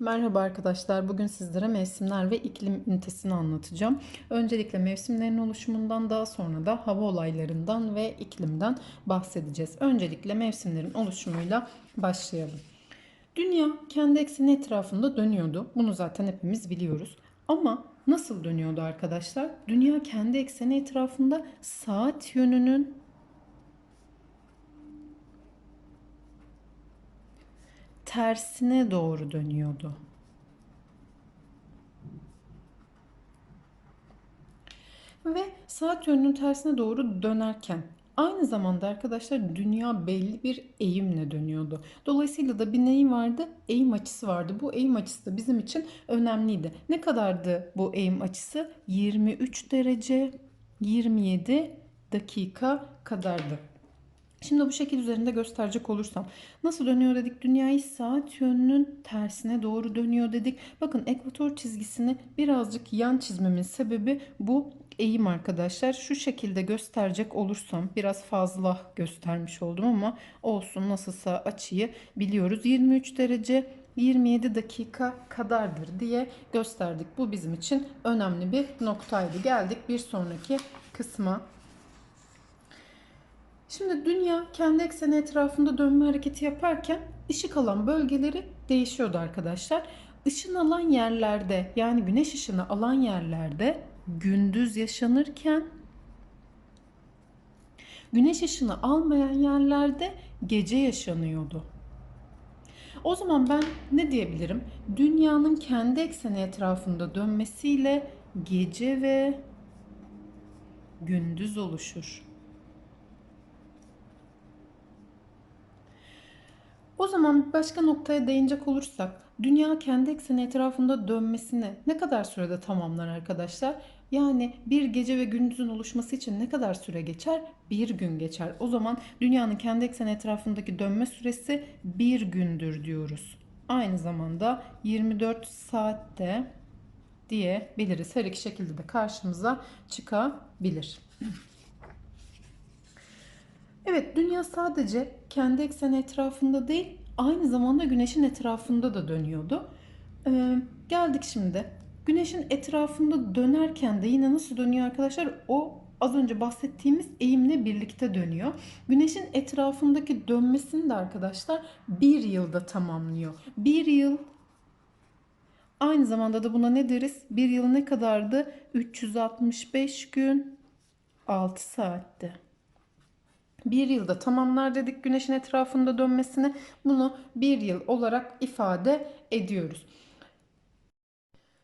Merhaba arkadaşlar. Bugün sizlere mevsimler ve iklim ünitesini anlatacağım. Öncelikle mevsimlerin oluşumundan daha sonra da hava olaylarından ve iklimden bahsedeceğiz. Öncelikle mevsimlerin oluşumuyla başlayalım. Dünya kendi ekseni etrafında dönüyordu. Bunu zaten hepimiz biliyoruz. Ama nasıl dönüyordu arkadaşlar? Dünya kendi ekseni etrafında saat yönünün tersine doğru dönüyordu. Ve saat yönünün tersine doğru dönerken aynı zamanda arkadaşlar dünya belli bir eğimle dönüyordu. Dolayısıyla da bir neyi vardı? Eğim açısı vardı. Bu eğim açısı da bizim için önemliydi. Ne kadardı bu eğim açısı? 23 derece 27 dakika kadardı. Şimdi bu şekil üzerinde gösterecek olursam nasıl dönüyor dedik? Dünyayı saat yönünün tersine doğru dönüyor dedik. Bakın ekvator çizgisini birazcık yan çizmemin sebebi bu eğim arkadaşlar. Şu şekilde gösterecek olursam biraz fazla göstermiş oldum ama olsun nasılsa açıyı biliyoruz. 23 derece 27 dakika kadardır diye gösterdik. Bu bizim için önemli bir noktaydı. Geldik bir sonraki kısma. Şimdi dünya kendi ekseni etrafında dönme hareketi yaparken ışık alan bölgeleri değişiyordu arkadaşlar. Işın alan yerlerde yani güneş ışını alan yerlerde gündüz yaşanırken güneş ışını almayan yerlerde gece yaşanıyordu. O zaman ben ne diyebilirim? Dünyanın kendi ekseni etrafında dönmesiyle gece ve gündüz oluşur. O zaman başka noktaya değinecek olursak dünya kendi ekseni etrafında dönmesini ne kadar sürede tamamlar arkadaşlar? Yani bir gece ve gündüzün oluşması için ne kadar süre geçer? Bir gün geçer. O zaman dünyanın kendi ekseni etrafındaki dönme süresi bir gündür diyoruz. Aynı zamanda 24 saatte diyebiliriz. Her iki şekilde de karşımıza çıkabilir. Evet, dünya sadece kendi ekseni etrafında değil, aynı zamanda güneşin etrafında da dönüyordu. Ee, geldik şimdi. Güneşin etrafında dönerken de yine nasıl dönüyor arkadaşlar? O az önce bahsettiğimiz eğimle birlikte dönüyor. Güneşin etrafındaki dönmesini de arkadaşlar bir yılda tamamlıyor. Bir yıl aynı zamanda da buna ne deriz? Bir yıl ne kadardı? 365 gün 6 saatte. Bir yılda tamamlar dedik güneşin etrafında dönmesini. Bunu bir yıl olarak ifade ediyoruz.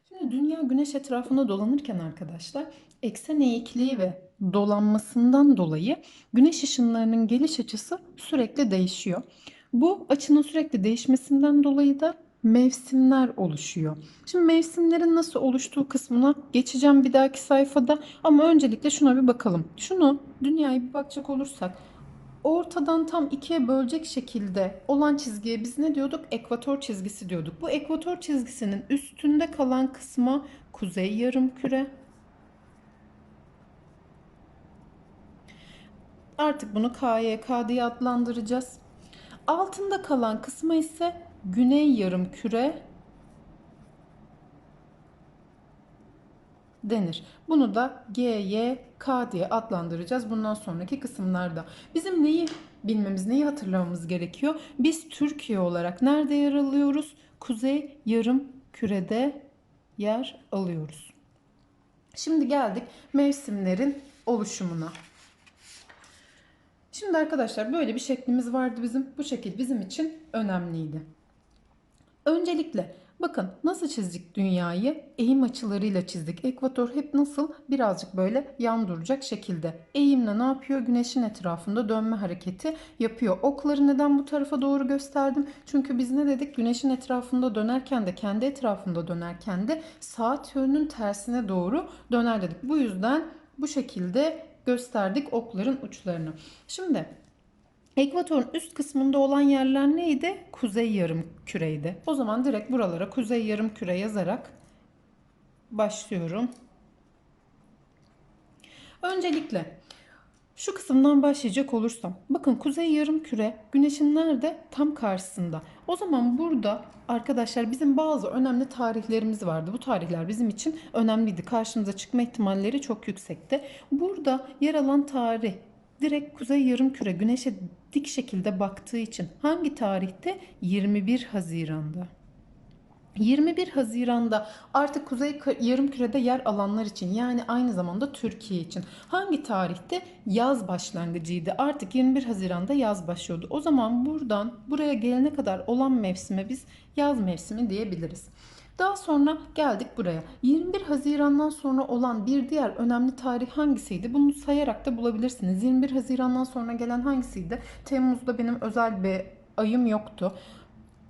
Şimdi dünya güneş etrafında dolanırken arkadaşlar eksen eğikliği ve dolanmasından dolayı güneş ışınlarının geliş açısı sürekli değişiyor. Bu açının sürekli değişmesinden dolayı da mevsimler oluşuyor. Şimdi mevsimlerin nasıl oluştuğu kısmına geçeceğim bir dahaki sayfada ama öncelikle şuna bir bakalım. Şunu dünyayı bir bakacak olursak ortadan tam ikiye bölecek şekilde olan çizgiye biz ne diyorduk? Ekvator çizgisi diyorduk. Bu ekvator çizgisinin üstünde kalan kısma kuzey yarımküre. Artık bunu KYK diye adlandıracağız. Altında kalan kısma ise güney yarımküre denir. Bunu da G, Y, K diye adlandıracağız bundan sonraki kısımlarda. Bizim neyi bilmemiz, neyi hatırlamamız gerekiyor? Biz Türkiye olarak nerede yer alıyoruz? Kuzey yarım kürede yer alıyoruz. Şimdi geldik mevsimlerin oluşumuna. Şimdi arkadaşlar böyle bir şeklimiz vardı bizim. Bu şekil bizim için önemliydi. Öncelikle Bakın nasıl çizdik dünyayı? Eğim açılarıyla çizdik. Ekvator hep nasıl? Birazcık böyle yan duracak şekilde. Eğimle ne yapıyor? Güneşin etrafında dönme hareketi yapıyor. Okları neden bu tarafa doğru gösterdim? Çünkü biz ne dedik? Güneşin etrafında dönerken de kendi etrafında dönerken de saat yönünün tersine doğru döner dedik. Bu yüzden bu şekilde gösterdik okların uçlarını. Şimdi Ekvatorun üst kısmında olan yerler neydi? Kuzey yarım küreydi. O zaman direkt buralara kuzey yarım küre yazarak başlıyorum. Öncelikle Şu kısımdan başlayacak olursam. Bakın kuzey yarım küre güneşin nerede? Tam karşısında. O zaman burada arkadaşlar bizim bazı önemli tarihlerimiz vardı. Bu tarihler bizim için önemliydi. Karşımıza çıkma ihtimalleri çok yüksekti. Burada yer alan tarih direkt kuzey yarım küre güneşe dik şekilde baktığı için hangi tarihte? 21 Haziran'da. 21 Haziran'da artık Kuzey Yarımküre'de yer alanlar için yani aynı zamanda Türkiye için hangi tarihte yaz başlangıcıydı? Artık 21 Haziran'da yaz başlıyordu. O zaman buradan buraya gelene kadar olan mevsime biz yaz mevsimi diyebiliriz. Daha sonra geldik buraya. 21 Haziran'dan sonra olan bir diğer önemli tarih hangisiydi? Bunu sayarak da bulabilirsiniz. 21 Haziran'dan sonra gelen hangisiydi? Temmuz'da benim özel bir ayım yoktu.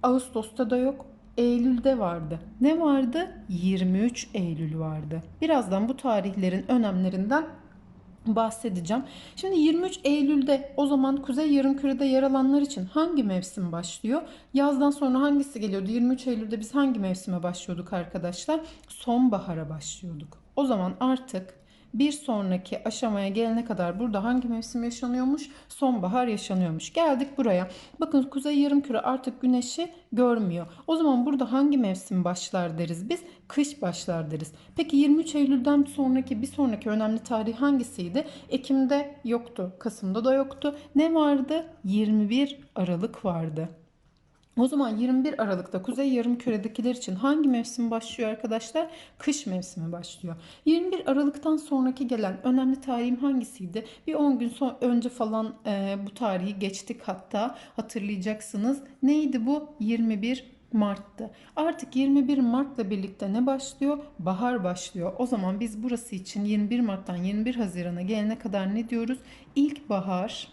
Ağustos'ta da yok. Eylül'de vardı. Ne vardı? 23 Eylül vardı. Birazdan bu tarihlerin önemlerinden bahsedeceğim. Şimdi 23 Eylül'de o zaman Kuzey Yarımküre'de yer alanlar için hangi mevsim başlıyor? Yazdan sonra hangisi geliyordu? 23 Eylül'de biz hangi mevsime başlıyorduk arkadaşlar? Sonbahara başlıyorduk. O zaman artık bir sonraki aşamaya gelene kadar burada hangi mevsim yaşanıyormuş? Sonbahar yaşanıyormuş. Geldik buraya. Bakın kuzey yarımküre artık güneşi görmüyor. O zaman burada hangi mevsim başlar deriz biz? Kış başlar deriz. Peki 23 Eylül'den sonraki bir sonraki önemli tarih hangisiydi? Ekim'de yoktu, Kasım'da da yoktu. Ne vardı? 21 Aralık vardı. O zaman 21 Aralık'ta Kuzey Yarımküre'dekiler için hangi mevsim başlıyor arkadaşlar? Kış mevsimi başlıyor. 21 Aralık'tan sonraki gelen önemli tarihim hangisiydi? Bir 10 gün son, önce falan e, bu tarihi geçtik hatta hatırlayacaksınız. Neydi bu? 21 Mart'tı. Artık 21 Mart'la birlikte ne başlıyor? Bahar başlıyor. O zaman biz burası için 21 Mart'tan 21 Haziran'a gelene kadar ne diyoruz? İlkbahar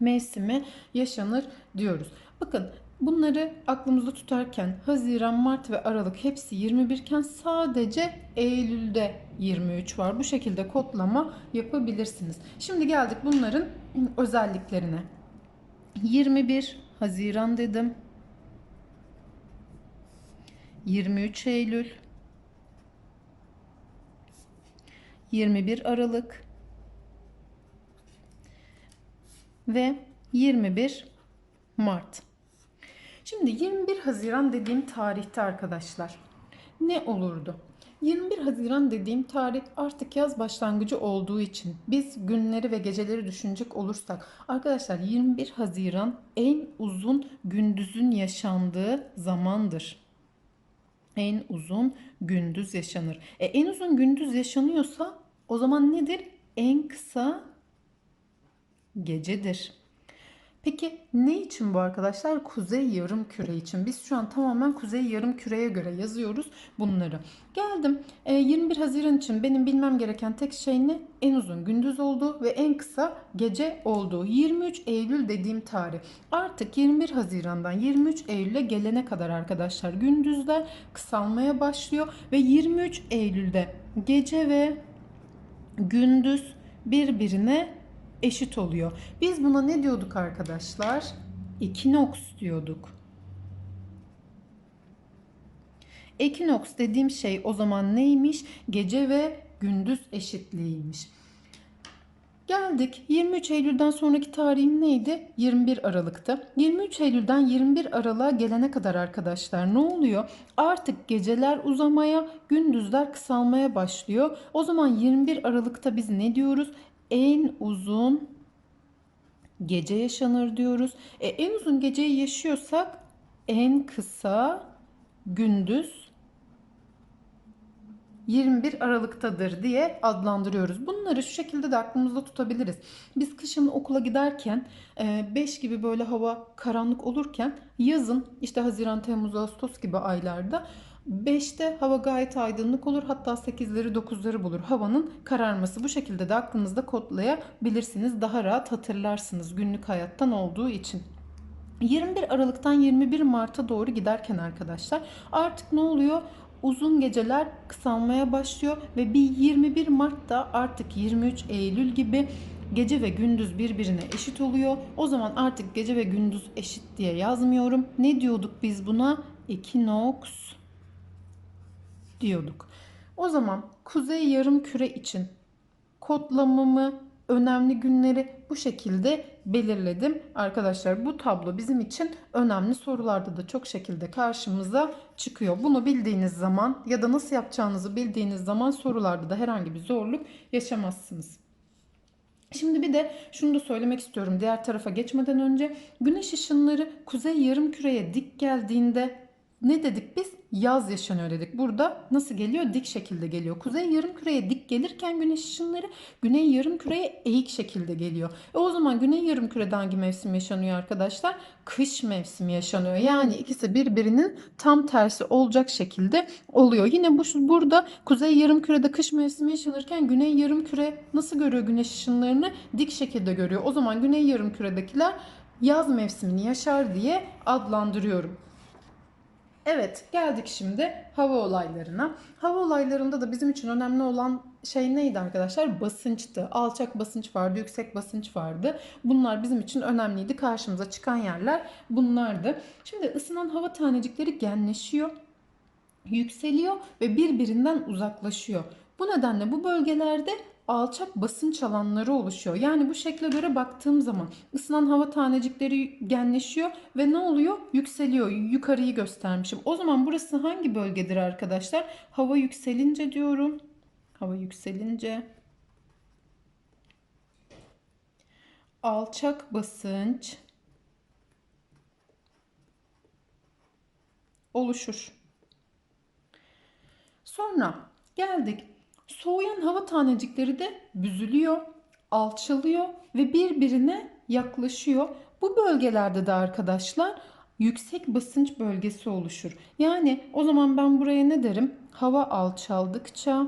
mevsimi yaşanır diyoruz. Bakın bunları aklımızda tutarken Haziran, Mart ve Aralık hepsi 21 iken sadece Eylül'de 23 var. Bu şekilde kodlama yapabilirsiniz. Şimdi geldik bunların özelliklerine. 21 Haziran dedim. 23 Eylül 21 Aralık ve 21 Mart. Şimdi 21 Haziran dediğim tarihte arkadaşlar ne olurdu? 21 Haziran dediğim tarih artık yaz başlangıcı olduğu için biz günleri ve geceleri düşünecek olursak arkadaşlar 21 Haziran en uzun gündüzün yaşandığı zamandır. En uzun gündüz yaşanır. E, en uzun gündüz yaşanıyorsa o zaman nedir? En kısa gecedir. Peki ne için bu arkadaşlar? Kuzey yarım küre için. Biz şu an tamamen kuzey yarım küreye göre yazıyoruz bunları. Geldim. E, 21 Haziran için benim bilmem gereken tek şey ne? En uzun gündüz olduğu ve en kısa gece olduğu. 23 Eylül dediğim tarih. Artık 21 Haziran'dan 23 Eylül'e gelene kadar arkadaşlar gündüzler kısalmaya başlıyor ve 23 Eylül'de gece ve gündüz birbirine eşit oluyor. Biz buna ne diyorduk arkadaşlar? Ekinoks diyorduk. Ekinoks dediğim şey o zaman neymiş? Gece ve gündüz eşitliğiymiş. Geldik 23 Eylül'den sonraki tarihim neydi? 21 Aralık'tı. 23 Eylül'den 21 Aralık'a gelene kadar arkadaşlar ne oluyor? Artık geceler uzamaya, gündüzler kısalmaya başlıyor. O zaman 21 Aralık'ta biz ne diyoruz? En uzun gece yaşanır diyoruz. E, en uzun geceyi yaşıyorsak en kısa gündüz 21 Aralık'tadır diye adlandırıyoruz. Bunları şu şekilde de aklımızda tutabiliriz. Biz kışın okula giderken 5 gibi böyle hava karanlık olurken yazın işte Haziran, Temmuz, Ağustos gibi aylarda 5'te hava gayet aydınlık olur. Hatta 8'leri 9'ları bulur havanın kararması. Bu şekilde de aklınızda kodlayabilirsiniz. Daha rahat hatırlarsınız günlük hayattan olduğu için. 21 Aralık'tan 21 Mart'a doğru giderken arkadaşlar artık ne oluyor? Uzun geceler kısalmaya başlıyor ve bir 21 Mart'ta artık 23 Eylül gibi gece ve gündüz birbirine eşit oluyor. O zaman artık gece ve gündüz eşit diye yazmıyorum. Ne diyorduk biz buna? Ekinoks diyorduk. O zaman kuzey yarım küre için kodlamamı önemli günleri bu şekilde belirledim. Arkadaşlar bu tablo bizim için önemli sorularda da çok şekilde karşımıza çıkıyor. Bunu bildiğiniz zaman ya da nasıl yapacağınızı bildiğiniz zaman sorularda da herhangi bir zorluk yaşamazsınız. Şimdi bir de şunu da söylemek istiyorum diğer tarafa geçmeden önce. Güneş ışınları kuzey yarım küreye dik geldiğinde ne dedik biz? Yaz yaşanıyor dedik. Burada nasıl geliyor? Dik şekilde geliyor. Kuzey yarım küreye dik gelirken güneş ışınları güney yarım küreye eğik şekilde geliyor. E o zaman güney yarım kürede hangi mevsim yaşanıyor arkadaşlar? Kış mevsimi yaşanıyor. Yani ikisi birbirinin tam tersi olacak şekilde oluyor. Yine bu burada kuzey yarım kürede kış mevsimi yaşanırken güney yarım küre nasıl görüyor güneş ışınlarını? Dik şekilde görüyor. O zaman güney yarım küredekiler yaz mevsimini yaşar diye adlandırıyorum. Evet, geldik şimdi hava olaylarına. Hava olaylarında da bizim için önemli olan şey neydi arkadaşlar? Basınçtı. Alçak basınç vardı, yüksek basınç vardı. Bunlar bizim için önemliydi. Karşımıza çıkan yerler bunlardı. Şimdi ısınan hava tanecikleri genleşiyor, yükseliyor ve birbirinden uzaklaşıyor. Bu nedenle bu bölgelerde alçak basınç alanları oluşuyor. Yani bu şekle göre baktığım zaman ısınan hava tanecikleri genleşiyor ve ne oluyor? Yükseliyor. Yukarıyı göstermişim. O zaman burası hangi bölgedir arkadaşlar? Hava yükselince diyorum. Hava yükselince alçak basınç oluşur. Sonra geldik Soğuyan hava tanecikleri de büzülüyor, alçalıyor ve birbirine yaklaşıyor. Bu bölgelerde de arkadaşlar yüksek basınç bölgesi oluşur. Yani o zaman ben buraya ne derim? Hava alçaldıkça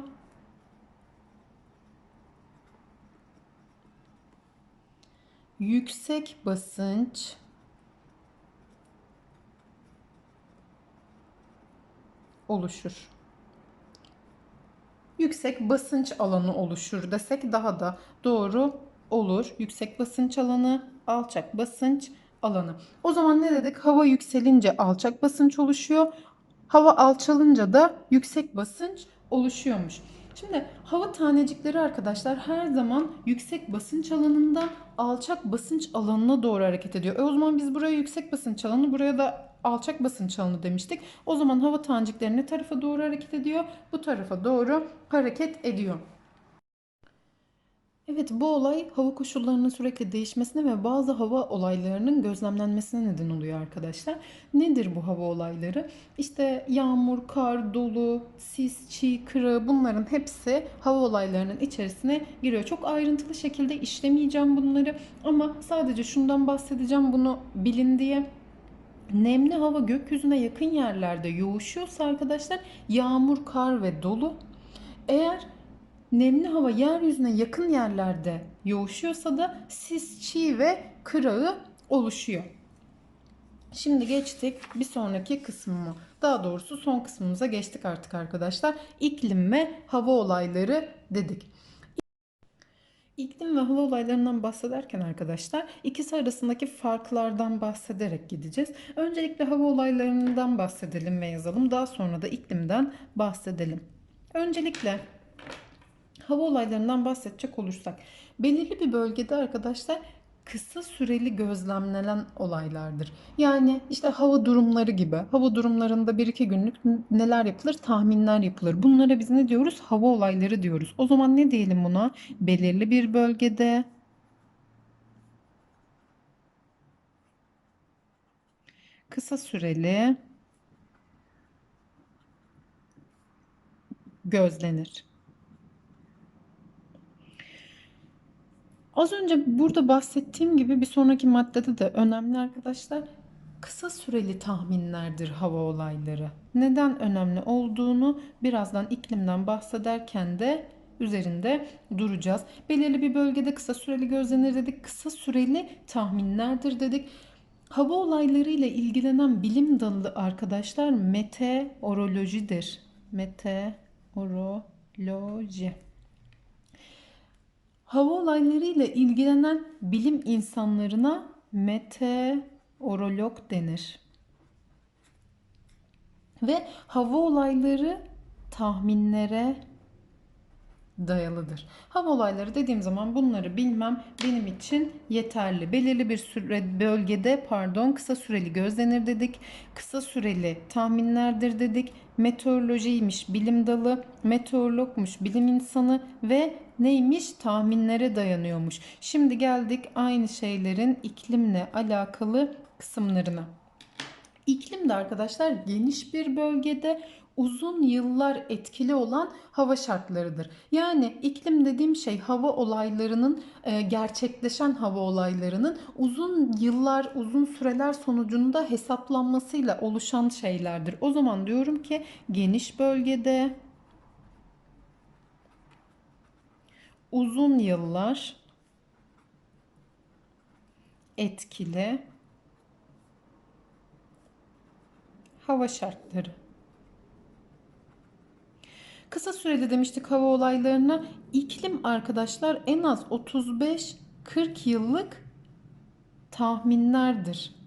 yüksek basınç oluşur yüksek basınç alanı oluşur desek daha da doğru olur. Yüksek basınç alanı, alçak basınç alanı. O zaman ne dedik? Hava yükselince alçak basınç oluşuyor. Hava alçalınca da yüksek basınç oluşuyormuş. Şimdi hava tanecikleri arkadaşlar her zaman yüksek basınç alanından alçak basınç alanına doğru hareket ediyor. E o zaman biz buraya yüksek basınç alanı, buraya da alçak basınç alanı demiştik. O zaman hava tanecikleri ne tarafa doğru hareket ediyor? Bu tarafa doğru hareket ediyor. Evet bu olay hava koşullarının sürekli değişmesine ve bazı hava olaylarının gözlemlenmesine neden oluyor arkadaşlar. Nedir bu hava olayları? İşte yağmur, kar, dolu, sis, çiğ, kırı bunların hepsi hava olaylarının içerisine giriyor. Çok ayrıntılı şekilde işlemeyeceğim bunları ama sadece şundan bahsedeceğim bunu bilin diye nemli hava gökyüzüne yakın yerlerde yoğuşuyorsa arkadaşlar yağmur, kar ve dolu. Eğer nemli hava yeryüzüne yakın yerlerde yoğuşuyorsa da sis, çiğ ve kırağı oluşuyor. Şimdi geçtik bir sonraki kısmıma. Daha doğrusu son kısmımıza geçtik artık arkadaşlar. İklim ve hava olayları dedik. İklim ve hava olaylarından bahsederken arkadaşlar ikisi arasındaki farklardan bahsederek gideceğiz. Öncelikle hava olaylarından bahsedelim ve yazalım. Daha sonra da iklimden bahsedelim. Öncelikle hava olaylarından bahsedecek olursak belirli bir bölgede arkadaşlar kısa süreli gözlemlenen olaylardır. Yani işte hava durumları gibi. Hava durumlarında bir iki günlük neler yapılır? Tahminler yapılır. Bunlara biz ne diyoruz? Hava olayları diyoruz. O zaman ne diyelim buna? Belirli bir bölgede kısa süreli gözlenir. Az önce burada bahsettiğim gibi bir sonraki maddede de önemli arkadaşlar. Kısa süreli tahminlerdir hava olayları. Neden önemli olduğunu birazdan iklimden bahsederken de üzerinde duracağız. Belirli bir bölgede kısa süreli gözlenir dedik. Kısa süreli tahminlerdir dedik. Hava olayları ile ilgilenen bilim dalı arkadaşlar meteorolojidir. Meteoroloji hava olaylarıyla ilgilenen bilim insanlarına meteorolog denir. Ve hava olayları tahminlere dayalıdır. Hava olayları dediğim zaman bunları bilmem benim için yeterli. Belirli bir süre bölgede pardon kısa süreli gözlenir dedik. Kısa süreli tahminlerdir dedik. Meteorolojiymiş bilim dalı, meteorologmuş bilim insanı ve neymiş tahminlere dayanıyormuş. Şimdi geldik aynı şeylerin iklimle alakalı kısımlarına. İklim de arkadaşlar geniş bir bölgede uzun yıllar etkili olan hava şartlarıdır. Yani iklim dediğim şey hava olaylarının e, gerçekleşen hava olaylarının uzun yıllar, uzun süreler sonucunda hesaplanmasıyla oluşan şeylerdir. O zaman diyorum ki geniş bölgede uzun yıllar etkili hava şartları. Kısa süreli demiştik hava olaylarına. İklim arkadaşlar en az 35-40 yıllık tahminlerdir.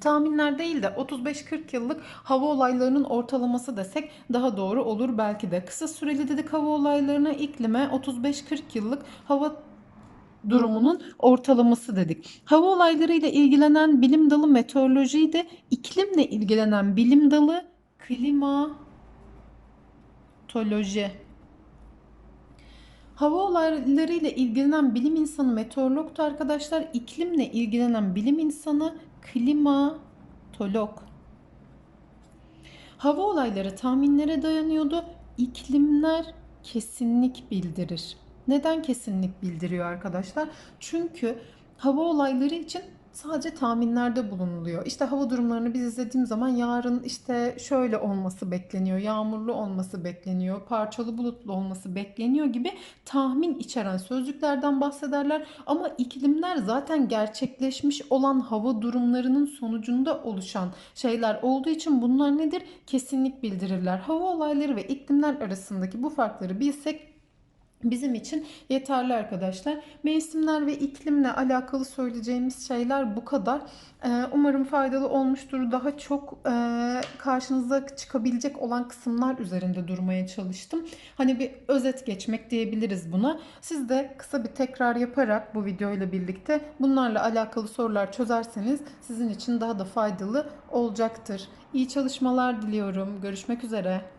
Tahminler değil de 35-40 yıllık hava olaylarının ortalaması desek daha doğru olur belki de. Kısa süreli dedik hava olaylarına iklime 35-40 yıllık hava durumunun ortalaması dedik. Hava olaylarıyla ilgilenen bilim dalı meteorolojiydi. İklimle ilgilenen bilim dalı klimatoloji. Hava olaylarıyla ilgilenen bilim insanı meteorologtu arkadaşlar. İklimle ilgilenen bilim insanı klimatolog. Hava olayları tahminlere dayanıyordu. İklimler kesinlik bildirir. Neden kesinlik bildiriyor arkadaşlar? Çünkü hava olayları için sadece tahminlerde bulunuluyor. İşte hava durumlarını biz izlediğim zaman yarın işte şöyle olması bekleniyor, yağmurlu olması bekleniyor, parçalı bulutlu olması bekleniyor gibi tahmin içeren sözcüklerden bahsederler. Ama iklimler zaten gerçekleşmiş olan hava durumlarının sonucunda oluşan şeyler olduğu için bunlar nedir? Kesinlik bildirirler. Hava olayları ve iklimler arasındaki bu farkları bilsek bizim için yeterli arkadaşlar. Mevsimler ve iklimle alakalı söyleyeceğimiz şeyler bu kadar. Ee, umarım faydalı olmuştur. Daha çok e, karşınıza çıkabilecek olan kısımlar üzerinde durmaya çalıştım. Hani bir özet geçmek diyebiliriz buna. Siz de kısa bir tekrar yaparak bu videoyla birlikte bunlarla alakalı sorular çözerseniz sizin için daha da faydalı olacaktır. İyi çalışmalar diliyorum. Görüşmek üzere.